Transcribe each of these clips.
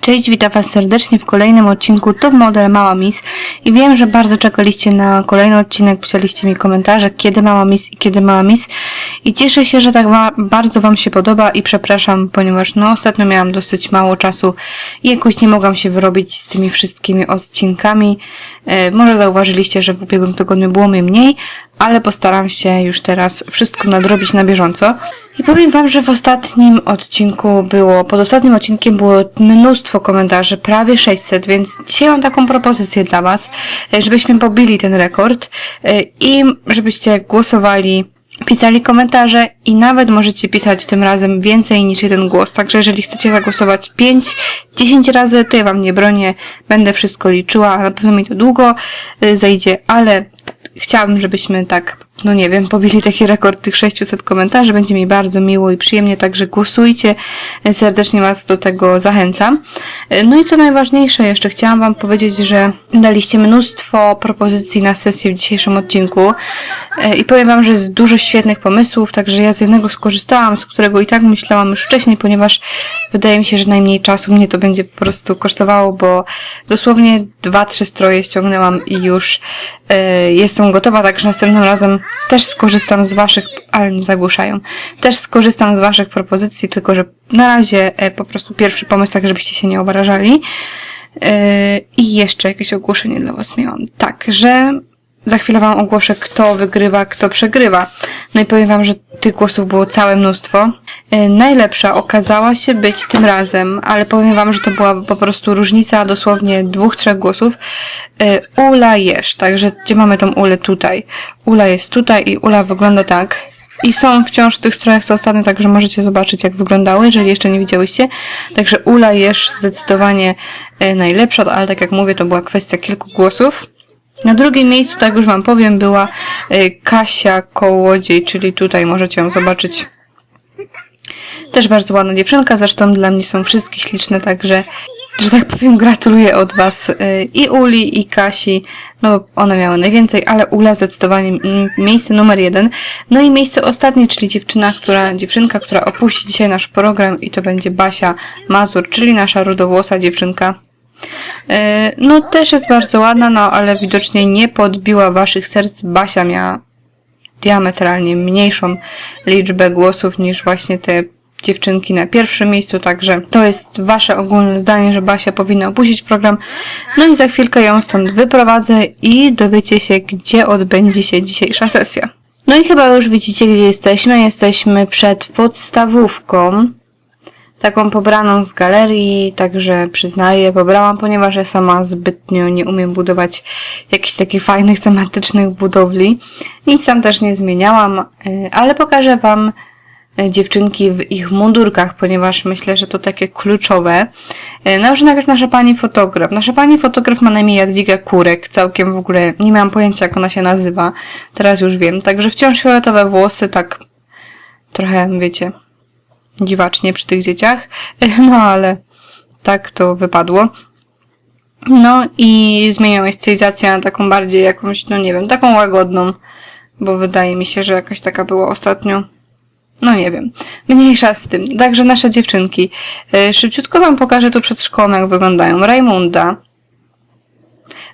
Cześć, witam Was serdecznie w kolejnym odcinku Top Model Mała Miss. I wiem, że bardzo czekaliście na kolejny odcinek, pisaliście mi komentarze, kiedy Mała Miss i kiedy Mała Miss i cieszę się, że tak bardzo Wam się podoba i przepraszam, ponieważ no ostatnio miałam dosyć mało czasu i jakoś nie mogłam się wyrobić z tymi wszystkimi odcinkami. E, może zauważyliście, że w ubiegłym tygodniu było mnie mniej, ale postaram się już teraz wszystko nadrobić na bieżąco. I powiem Wam, że w ostatnim odcinku było, pod ostatnim odcinkiem było mnóstwo komentarzy, prawie 600, więc dzisiaj mam taką propozycję dla Was, e, żebyśmy pobili ten rekord e, i żebyście głosowali, pisali komentarze i nawet możecie pisać tym razem więcej niż jeden głos. Także jeżeli chcecie zagłosować 5, 10 razy, to ja Wam nie bronię, będę wszystko liczyła, na pewno mi to długo e, zajdzie, ale chciałabym, żebyśmy tak, no nie wiem, pobili taki rekord tych 600 komentarzy. Będzie mi bardzo miło i przyjemnie, także głosujcie. Serdecznie Was do tego zachęcam. No i co najważniejsze, jeszcze chciałam Wam powiedzieć, że daliście mnóstwo propozycji na sesję w dzisiejszym odcinku E, i powiem Wam, że jest dużo świetnych pomysłów, także ja z jednego skorzystałam, z którego i tak myślałam już wcześniej, ponieważ wydaje mi się, że najmniej czasu mnie to będzie po prostu kosztowało, bo dosłownie dwa, trzy stroje ściągnęłam i już e, jestem gotowa, także następnym razem też skorzystam z Waszych, ale nie zagłuszają, też skorzystam z Waszych propozycji, tylko że na razie e, po prostu pierwszy pomysł, tak żebyście się nie obrażali. E, I jeszcze jakieś ogłoszenie dla Was miałam. Tak, że za chwilę Wam ogłoszę, kto wygrywa, kto przegrywa. No i powiem Wam, że tych głosów było całe mnóstwo. E, Najlepsza okazała się być tym razem, ale powiem Wam, że to była po prostu różnica dosłownie dwóch, trzech głosów. E, Ula Jesz, także gdzie mamy tą Ulę tutaj? Ula jest tutaj i Ula wygląda tak. I są wciąż w tych strojach co ostatnio, także możecie zobaczyć jak wyglądały, jeżeli jeszcze nie widziałyście. Także Ula Jesz zdecydowanie e, najlepsza, ale tak jak mówię, to była kwestia kilku głosów. Na drugim miejscu, tak już Wam powiem, była y, Kasia Kołodziej, czyli tutaj możecie ją zobaczyć. Też bardzo ładna dziewczynka, zresztą dla mnie są wszystkie śliczne, także, że tak powiem, gratuluję od Was y, i Uli, i Kasi. No, one miały najwięcej, ale Ula zdecydowanie miejsce numer jeden. No i miejsce ostatnie, czyli dziewczyna, która, dziewczynka, która opuści dzisiaj nasz program i to będzie Basia Mazur, czyli nasza rudowłosa dziewczynka. E, No też jest bardzo ładna, no ale widocznie nie podbiła waszych serc. Basia miała diametralnie mniejszą liczbę głosów niż właśnie te dziewczynki na pierwszym miejscu, także to jest wasze ogólne zdanie, że Basia powinna opuścić program. No i za chwilkę ją stąd wyprowadzę i dowiecie się, gdzie odbędzie się dzisiejsza sesja. No i chyba już widzicie, gdzie jesteśmy. Jesteśmy przed podstawówką taką pobraną z galerii, także przyznaję, pobrałam, ponieważ ja sama zbytnio nie umiem budować jakichś takich fajnych, tematycznych budowli. Nic tam też nie zmieniałam, y, ale pokażę Wam y, dziewczynki w ich mundurkach, ponieważ myślę, że to takie kluczowe. Y, No już najpierw nasza pani fotograf. Nasza pani fotograf ma na imię Jadwiga Kurek. Całkiem w ogóle nie miałam pojęcia, jak ona się nazywa. Teraz już wiem. Także wciąż fioletowe włosy, tak trochę, wiecie, dziwacznie przy tych dzieciach, no ale tak to wypadło. No i zmieniła stylizację na taką bardziej jakąś, no nie wiem, taką łagodną, bo wydaje mi się, że jakaś taka była ostatnio. No nie wiem. Mniejsza z tym. Także nasze dziewczynki. Y, Szybciutko wam pokażę tu przed szkołą, jak wyglądają. Rajmunda.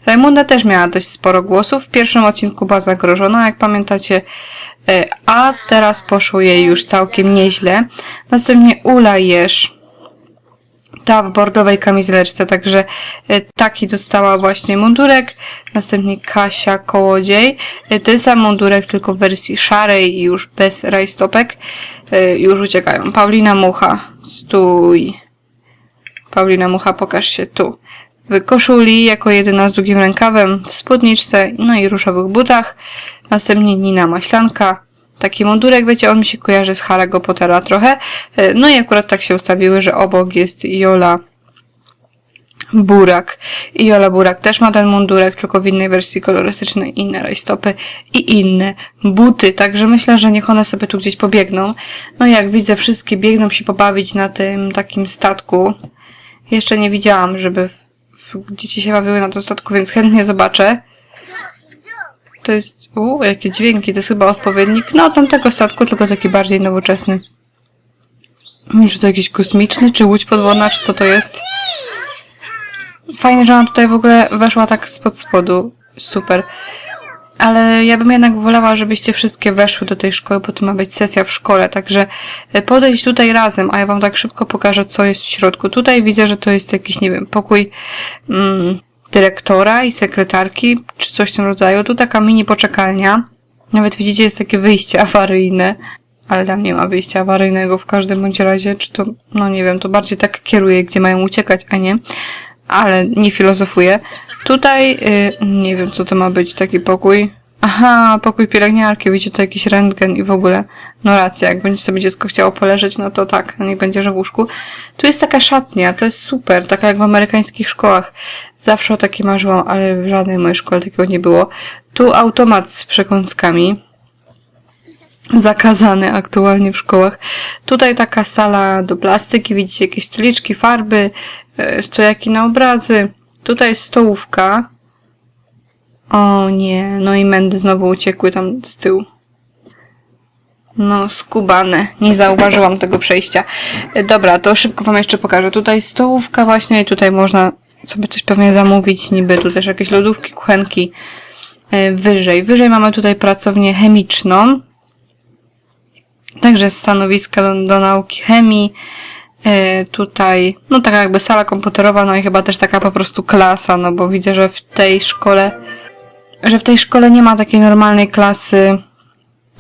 Rajmunda też miała dość sporo głosów. W pierwszym odcinku była zagrożona, jak pamiętacie, E, a teraz poszło jej już całkiem nieźle. Następnie Ula Jesz, ta w bordowej kamizeleczce, także e, taki dostała właśnie mundurek. Następnie Kasia Kołodziej, E, ten sam mundurek, tylko w wersji szarej i już bez rajstopek. E, Już uciekają. Paulina Mucha, stój. Paulina Mucha, pokaż się tu. W koszuli, jako jedyna z długim rękawem, w spódniczce, no i różowych butach. Następnie Nina Maślanka. Taki mundurek, wiecie, on mi się kojarzy z Harry'ego Pottera trochę. E, No i akurat tak się ustawiły, że obok jest Jola Burak. I Jola Burak też ma ten mundurek, tylko w innej wersji kolorystycznej, inne rajstopy i inne buty. Także myślę, że niech one sobie tu gdzieś pobiegną. No jak widzę, wszystkie biegną się pobawić na tym takim statku. Jeszcze nie widziałam, żeby dzieci się bawiły na tym statku, więc chętnie zobaczę. To jest, u, jakie dźwięki, to jest chyba odpowiednik, no tamtego statku, tylko taki bardziej nowoczesny. Czy to jakiś kosmiczny, czy łódź podwodna, czy co to jest? Fajnie, że ona tutaj w ogóle weszła tak spod spodu. Super. Ale ja bym jednak wolała, żebyście wszystkie weszły do tej szkoły, bo to ma być sesja w szkole, także e, podejść tutaj razem, a ja wam tak szybko pokażę, co jest w środku. Tutaj widzę, że to jest jakiś, nie wiem, pokój mm, dyrektora i sekretarki, czy coś w tym rodzaju. Tu taka mini poczekalnia. Nawet widzicie, jest takie wyjście awaryjne, ale tam nie ma wyjścia awaryjnego w każdym bądź razie, czy to, no nie wiem, to bardziej tak kieruje, gdzie mają uciekać, a nie. Ale nie filozofuję. Tutaj, y, nie wiem, co to ma być, taki pokój. Aha, pokój pielęgniarki, widzicie, to jakiś rentgen i w ogóle, no racja, jak będzie sobie dziecko chciało poleżeć, no to tak, no niech będzie, że w łóżku. Tu jest taka szatnia, to jest super, taka jak w amerykańskich szkołach. Zawsze o takiej marzyłam, ale w żadnej mojej szkole takiego nie było. Tu automat z przekąskami. Zakazany aktualnie w szkołach. Tutaj taka sala do plastyki, widzicie jakieś stoliczki, farby, e, stojaki na obrazy. Tutaj stołówka. O nie, no i mędy znowu uciekły tam z tyłu. No, skubane. Nie zauważyłam tego przejścia. E, Dobra, to szybko wam jeszcze pokażę. Tutaj stołówka właśnie i tutaj można sobie coś pewnie zamówić, niby tu też jakieś lodówki, kuchenki. E, Wyżej. Wyżej mamy tutaj pracownię chemiczną. Także stanowiska do, do nauki chemii. E, tutaj, no taka jakby sala komputerowa, no i chyba też taka po prostu klasa, no bo widzę, że w tej szkole, że w tej szkole nie ma takiej normalnej klasy,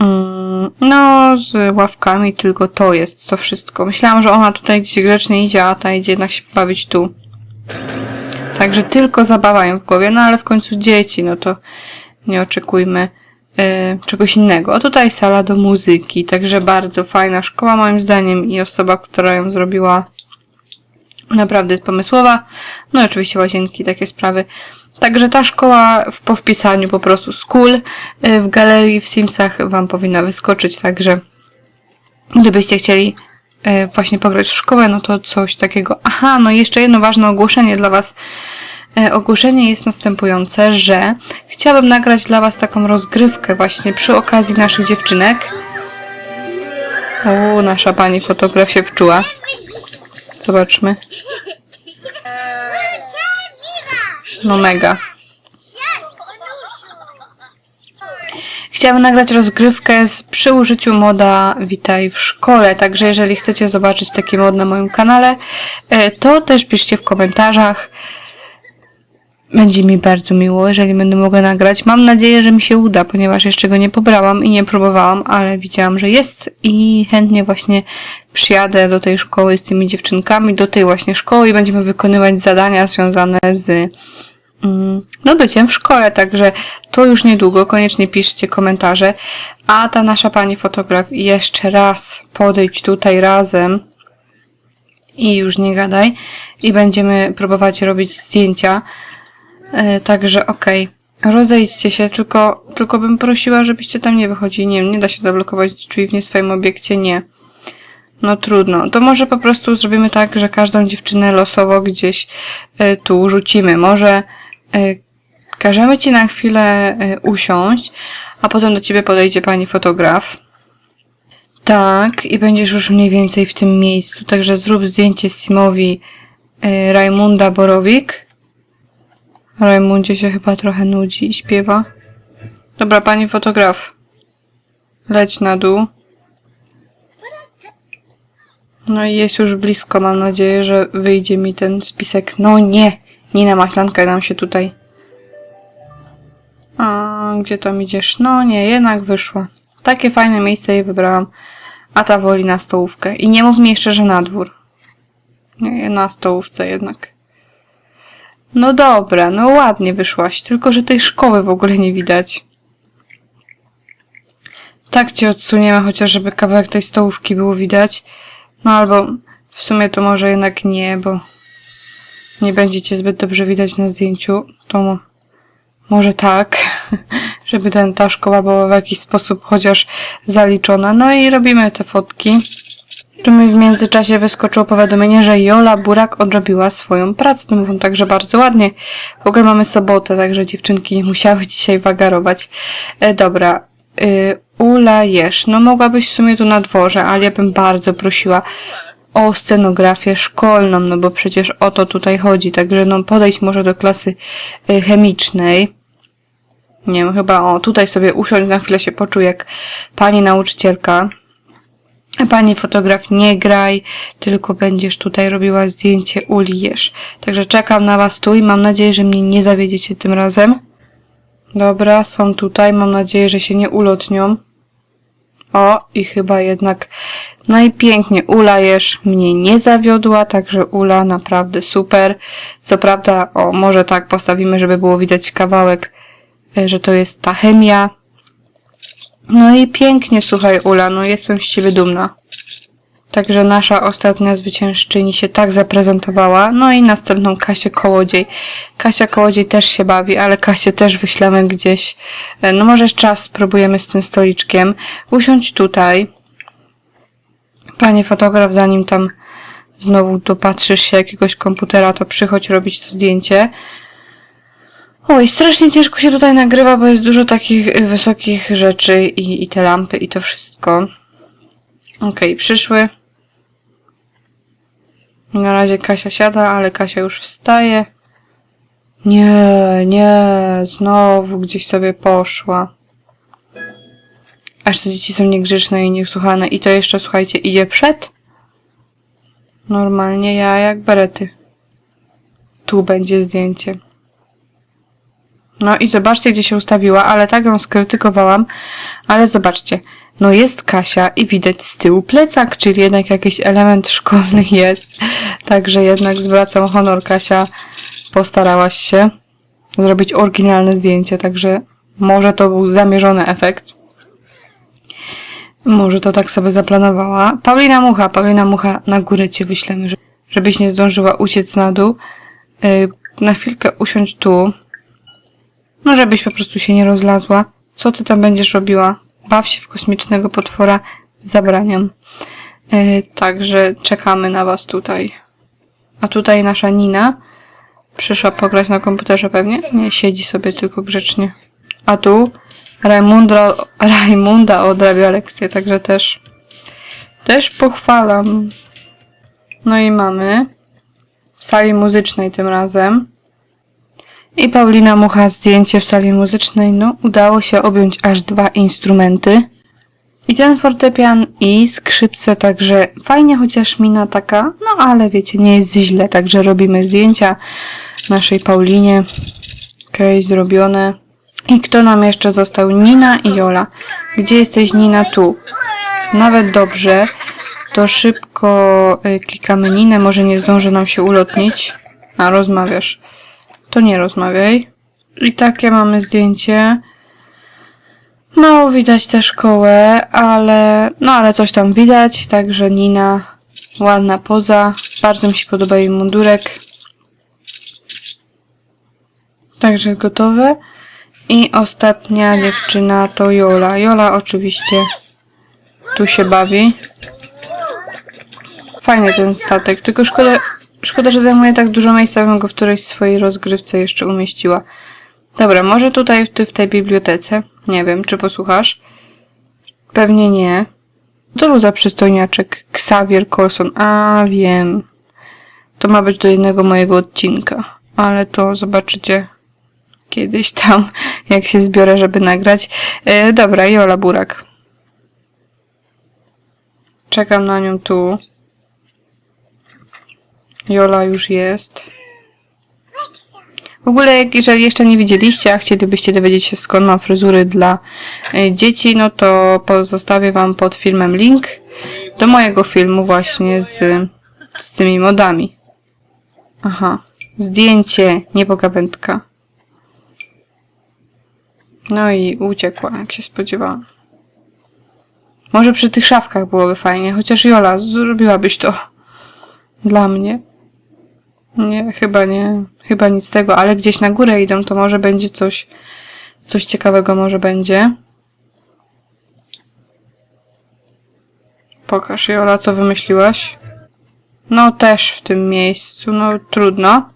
mm, no z ławkami, tylko to jest to wszystko. Myślałam, że ona tutaj gdzieś grzecznie idzie, a ta idzie jednak się bawić tu. Także tylko zabawa ją w głowie, no ale w końcu dzieci, no to nie oczekujmy czegoś innego. A tutaj sala do muzyki, także bardzo fajna szkoła moim zdaniem i osoba, która ją zrobiła naprawdę jest pomysłowa. No i oczywiście łazienki, takie sprawy. Także ta szkoła w, po wpisaniu po prostu school y, w galerii w Simsach wam powinna wyskoczyć, także gdybyście chcieli y, właśnie pograć w szkołę, no to coś takiego. Aha, no i jeszcze jedno ważne ogłoszenie dla was. E, Ogłoszenie jest następujące, że chciałabym nagrać dla Was taką rozgrywkę właśnie przy okazji naszych dziewczynek. O, nasza pani fotograf się wczuła. Zobaczmy. No mega. Chciałabym nagrać rozgrywkę z, przy użyciu moda Witaj w szkole, także jeżeli chcecie zobaczyć taki mod na moim kanale, e, to też piszcie w komentarzach. Będzie mi bardzo miło, jeżeli będę mogła nagrać. Mam nadzieję, że mi się uda, ponieważ jeszcze go nie pobrałam i nie próbowałam, ale widziałam, że jest i chętnie właśnie przyjadę do tej szkoły z tymi dziewczynkami, do tej właśnie szkoły i będziemy wykonywać zadania związane z mm, no byciem w szkole, także to już niedługo, koniecznie piszcie komentarze. A ta nasza pani fotograf jeszcze raz podejdź tutaj razem i już nie gadaj i będziemy próbować robić zdjęcia. E, Także okej. Rozejdźcie się, tylko, tylko bym prosiła, żebyście tam nie wychodzili. Nie nie da się zablokować drzwi w nie swoim obiekcie, nie. No trudno. To może po prostu zrobimy tak, że każdą dziewczynę losowo gdzieś e, tu rzucimy. Może e, każemy ci na chwilę usiąść, a potem do ciebie podejdzie pani fotograf. Tak, i będziesz już mniej więcej w tym miejscu. Także zrób zdjęcie Simowi Rajmunda Borowik. Rajmundzie się chyba trochę nudzi i śpiewa. Dobra, pani fotograf. Leć na dół. No i jest już blisko, mam nadzieję, że wyjdzie mi ten spisek. No nie, nie na maślankę nam się tutaj. A gdzie tam idziesz? No nie, jednak wyszła. Takie fajne miejsce jej wybrałam. A ta woli na stołówkę. I nie mów mi jeszcze, że na dwór. Nie, na stołówce jednak. No dobra, no ładnie wyszłaś, tylko że tej szkoły w ogóle nie widać. Tak cię odsuniemy, chociaż żeby kawałek tej stołówki było widać. No albo w sumie to może jednak nie, bo nie będziecie zbyt dobrze widać na zdjęciu. To mo- może tak, żeby ten, ta szkoła była w jakiś sposób chociaż zaliczona. No i robimy te fotki. Tu mi w międzyczasie wyskoczyło powiadomienie, że Jola Burak odrobiła swoją pracę. To mówią także bardzo ładnie. W ogóle mamy sobotę, także dziewczynki nie musiały dzisiaj wagarować. E, dobra. Y, Ula Jesz. No mogłabyś w sumie tu na dworze, ale ja bym bardzo prosiła, o scenografię szkolną, no bo przecież o to tutaj chodzi. Także no podejść może do klasy y, chemicznej. Nie wiem, chyba o, tutaj sobie usiąść, na chwilę się poczuł jak pani nauczycielka. Pani fotograf, nie graj, tylko będziesz tutaj robiła zdjęcie, ulijesz. Także czekam na Was tu i mam nadzieję, że mnie nie zawiedziecie tym razem. Dobra, są tutaj, mam nadzieję, że się nie ulotnią. O, i chyba jednak, no i pięknie, Ula jesz mnie nie zawiodła, także Ula naprawdę super. Co prawda, o, może tak postawimy, żeby było widać kawałek, e, że to jest ta chemia. No i pięknie, słuchaj Ula, no jestem z Ciebie dumna. Także nasza ostatnia zwyciężczyni się tak zaprezentowała. No i następną Kasię Kołodziej. Kasia Kołodziej też się bawi, ale Kasię też wyślemy gdzieś. E, No może czas spróbujemy z tym stoliczkiem. Usiądź tutaj. Panie fotograf, zanim tam znowu dopatrzysz się jakiegoś komputera, to przychodź robić to zdjęcie. Oj, strasznie ciężko się tutaj nagrywa, bo jest dużo takich y, wysokich rzeczy i, i te lampy i to wszystko. Okej, przyszły. Na razie Kasia siada, ale Kasia już wstaje. Nie, nie, znowu gdzieś sobie poszła. Aż te dzieci są niegrzeczne i niesłuchane. I to jeszcze, słuchajcie, idzie przed? Normalnie ja jak berety. Tu będzie zdjęcie. No i zobaczcie, gdzie się ustawiła, ale tak ją skrytykowałam. Ale zobaczcie, no jest Kasia i widać z tyłu plecak, czyli jednak jakiś element szkolny jest. Także jednak zwracam honor, Kasia, postarałaś się zrobić oryginalne zdjęcie, także może to był zamierzony efekt. Może to tak sobie zaplanowała. Paulina Mucha, Paulina Mucha, na górę cię wyślemy, że- żebyś nie zdążyła uciec na dół. Yy, na chwilkę usiądź tu. No, żebyś po prostu się nie rozlazła. Co ty tam będziesz robiła? Baw się w kosmicznego potwora. Zabraniam. Yy, także czekamy na was tutaj. A tutaj nasza Nina. Przyszła pograć na komputerze pewnie? Nie, siedzi sobie tylko grzecznie. A tu Rajmunda, Rajmunda odrabia lekcję, także też też pochwalam. No i mamy w sali muzycznej tym razem. I Paulina Mucha zdjęcie w sali muzycznej. No, udało się objąć aż dwa instrumenty. I ten fortepian i skrzypce, także fajnie, chociaż mina taka, no ale wiecie, nie jest źle, także robimy zdjęcia naszej Paulinie. Okej, zrobione. I kto nam jeszcze został? Nina i Jola. Gdzie jesteś, Nina? Tu. Nawet dobrze. To szybko y, klikamy Ninę, może nie zdąży nam się ulotnić. A, rozmawiasz. To nie rozmawiaj. I takie mamy zdjęcie. Mało widać tę szkołę, ale no ale coś tam widać, także Nina ładna poza. Bardzo mi się podoba jej mundurek. Także gotowe. I ostatnia dziewczyna to Jola. Jola oczywiście tu się bawi. Fajny ten statek, tylko szkoda, szkoda, że zajmuje tak dużo miejsca, bym go w którejś swojej rozgrywce jeszcze umieściła. Dobra, może tutaj w, ty- w tej bibliotece. Nie wiem, czy posłuchasz? Pewnie nie. To był za przystojniaczek. Xavier Colson. A, wiem. To ma być do jednego mojego odcinka. Ale to zobaczycie kiedyś tam, jak się zbiorę, żeby nagrać. E, dobra, Jola Burak. Czekam na nią tu. Jola już jest. W ogóle, jeżeli jeszcze nie widzieliście, a chcielibyście dowiedzieć się skąd mam fryzury dla y, dzieci, no to pozostawię wam pod filmem link do mojego filmu właśnie z, z tymi modami. Aha. Zdjęcie, nie pogawędka. No i uciekła, jak się spodziewałam. Może przy tych szafkach byłoby fajnie, chociaż Jola, zrobiłabyś to dla mnie. Nie, chyba nie. Chyba nic tego, ale gdzieś na górę idą, to może będzie coś, coś ciekawego może będzie. Pokaż, Jola, co wymyśliłaś. No, też w tym miejscu, no trudno.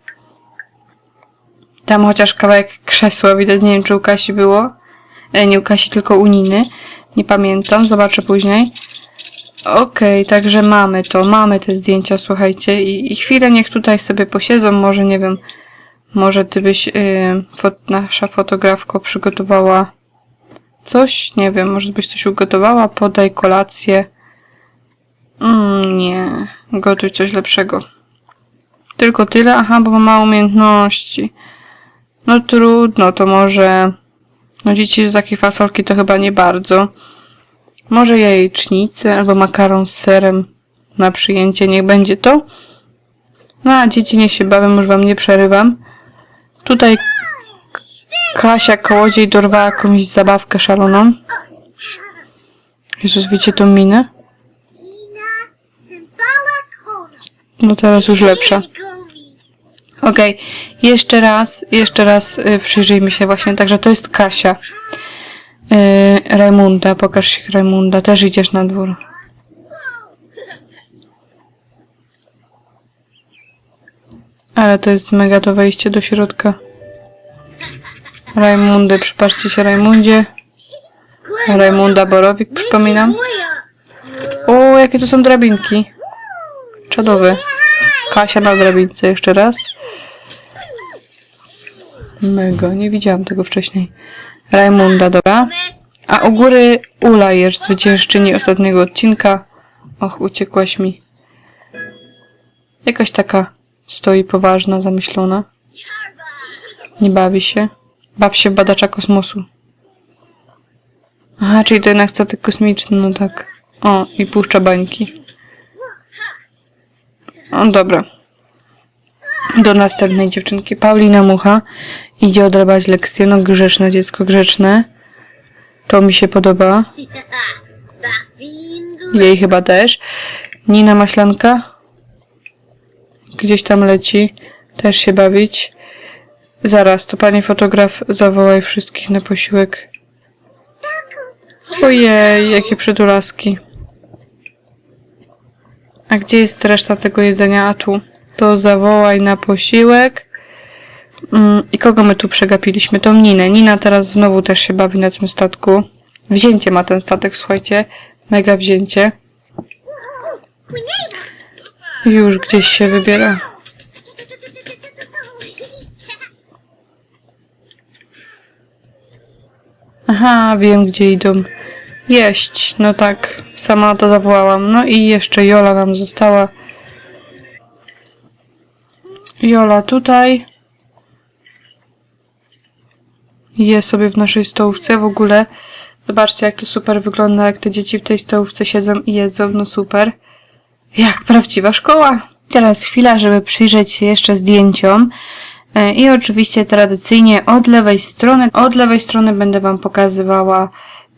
Tam chociaż kawałek krzesła widać, nie wiem czy u Kasi było. E, nie u Kasi, tylko u Niny. Nie pamiętam, zobaczę później. Okej, także mamy to, mamy te zdjęcia, słuchajcie, i, i chwilę niech tutaj sobie posiedzą, może nie wiem, może ty byś, yy, fot, nasza fotografko przygotowała coś, nie wiem, może byś coś ugotowała, podaj kolację. Mm, nie, gotuj coś lepszego. Tylko tyle? Aha, bo ma umiejętności. No trudno, to może... No dzieci do takiej fasolki to chyba nie bardzo. Może jajecznicę albo makaron z serem na przyjęcie, niech będzie to. No a dzieci niech się bawią, już wam nie przerywam. Tutaj Kasia kołodziej dorwała jakąś zabawkę szaloną. Jezus, widzicie tą minę? No teraz już lepsza. Okej, jeszcze raz, jeszcze raz y, przyjrzyjmy się właśnie. Także to jest Kasia. Y, Rajmunda, pokaż się Rajmunda. Też idziesz na dwór. Ale to jest mega to wejście do środka. Rajmundy, przypatrzcie się Rajmundzie. Rajmunda Borowik, przypominam. O, jakie to są drabinki. Czadowe. Kasia na drabince jeszcze raz. Mega, nie widziałam tego wcześniej. Rajmunda, dobra. A u góry Ula jest zwyciężczyni ostatniego odcinka. Och, uciekłaś mi. Jakaś taka stoi poważna, zamyślona. Nie bawi się. Baw się badacza kosmosu. Aha, czyli to jednak statek kosmiczny, no tak. O, i puszcza bańki. O, dobra. Do następnej dziewczynki. Paulina Mucha idzie odrabiać lekcję. No grzeczne dziecko, grzeczne. To mi się podoba. Jej chyba też. Nina Maślanka. Gdzieś tam leci. Też się bawić. Zaraz, to pani fotograf zawołaj wszystkich na posiłek. Ojej, jakie przytulaski. A gdzie jest reszta tego jedzenia? A tu. To zawołaj na posiłek. Mm, I kogo my tu przegapiliśmy? Tą Ninę. Nina teraz znowu też się bawi na tym statku. Wzięcie ma ten statek, słuchajcie. Mega wzięcie. Już gdzieś się wybiera. Aha, wiem gdzie idą. Jeść. No tak, sama to zawołałam. No i jeszcze Jola nam została. Jola tutaj. Je sobie w naszej stołówce w ogóle. Zobaczcie, jak to super wygląda, jak te dzieci w tej stołówce siedzą i jedzą. No super. Jak prawdziwa szkoła. Teraz chwila, żeby przyjrzeć się jeszcze zdjęciom. E, I oczywiście tradycyjnie od lewej strony, od lewej strony będę Wam pokazywała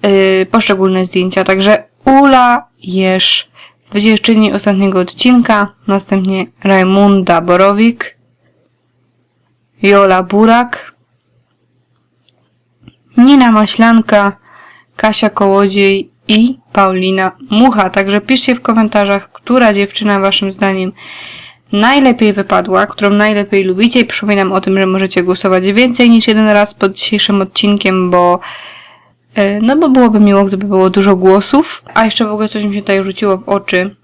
y, poszczególne zdjęcia. Także Ula Jesz, zwyciężczyni ostatniego odcinka, następnie Rajmunda Borowik, Jola Burak, Nina Maślanka, Kasia Kołodziej i Paulina Mucha. Także piszcie w komentarzach, która dziewczyna Waszym zdaniem najlepiej wypadła, którą najlepiej lubicie i przypominam o tym, że możecie głosować więcej niż jeden raz pod dzisiejszym odcinkiem, bo no bo byłoby miło, gdyby było dużo głosów. A jeszcze w ogóle coś mi się tutaj rzuciło w oczy,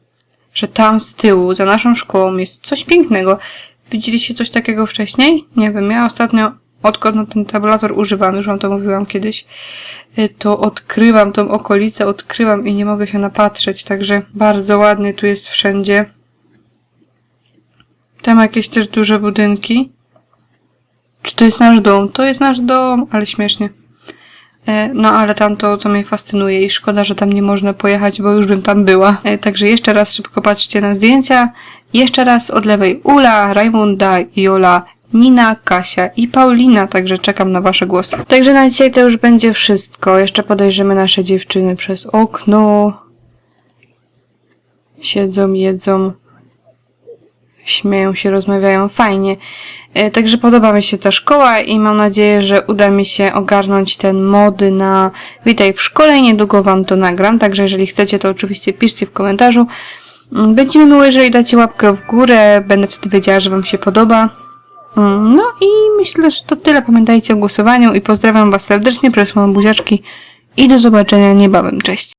że tam z tyłu, za naszą szkołą jest coś pięknego. Widzieliście coś takiego wcześniej? Nie wiem, ja ostatnio, odkąd no ten tabulator używam, już wam to mówiłam kiedyś, y, to odkrywam tą okolicę, odkrywam i nie mogę się napatrzeć, także bardzo ładnie tu jest wszędzie. Tam jakieś też duże budynki. Czy to jest nasz dom? To jest nasz dom, ale śmiesznie. E, No ale tam to, to mnie fascynuje i szkoda, że tam nie można pojechać, bo już bym tam była. E, Także jeszcze raz szybko patrzcie na zdjęcia. Jeszcze raz od lewej Ula, Rajmunda, Jola, Nina, Kasia i Paulina, także czekam na wasze głosy. Także na dzisiaj to już będzie wszystko. Jeszcze podejrzymy nasze dziewczyny przez okno. Siedzą, jedzą śmieją się, rozmawiają fajnie. E, Także podoba mi się ta szkoła i mam nadzieję, że uda mi się ogarnąć ten mody na Witaj w szkole i niedługo Wam to nagram. Także jeżeli chcecie, to oczywiście piszcie w komentarzu. Mm, Będzie mi miło, jeżeli dacie łapkę w górę. Będę wtedy wiedziała, że Wam się podoba. Mm, No i myślę, że to tyle. Pamiętajcie o głosowaniu i pozdrawiam Was serdecznie, przesyłam buziaczki i do zobaczenia niebawem. Cześć!